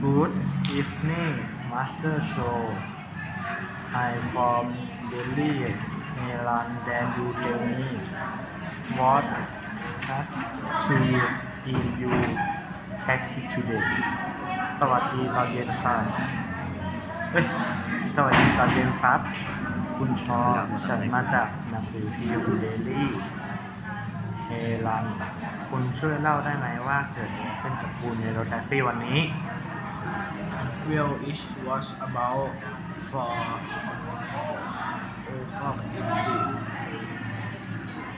Good evening Master Show I from Delhi Helan Then you tell me what has to in you taxi today สวัสดีตอนเย็นค่ะเอ้ยสวัสดีตอนเย็นครับ คุณชอฉันมาจากหนังสือพิมพ์เดลี่เฮลันคุณช่วยเล่าได้ไหมว่าเกิดอะไรขึ้นกับคุณในรถแท็กซี่วันนี้ Well, it was about four o'clock in the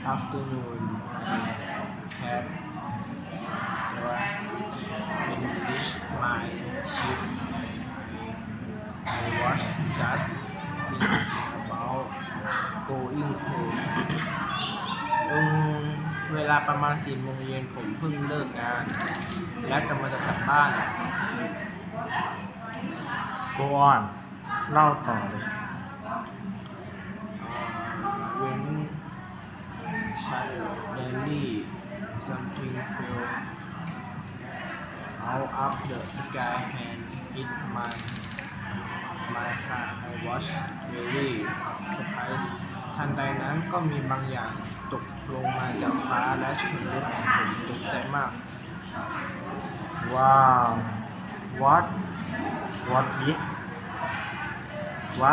afternoon. I had finished my shift. I, I was just thinking about going home. เวลาประมาณสี่โมงเย็นผมเพิ่งเลิกงาน และกำลังจะกลับบ้าน Go on เล่าต่อเลย uh, when suddenly something fell out of the sky and hit my my car I was very surprised ทันใดนั้นก็มีบางอย่างตกลงมาจากฟ้าและชนรถของผมตกใจมาก ว้าว what วอตพีว้า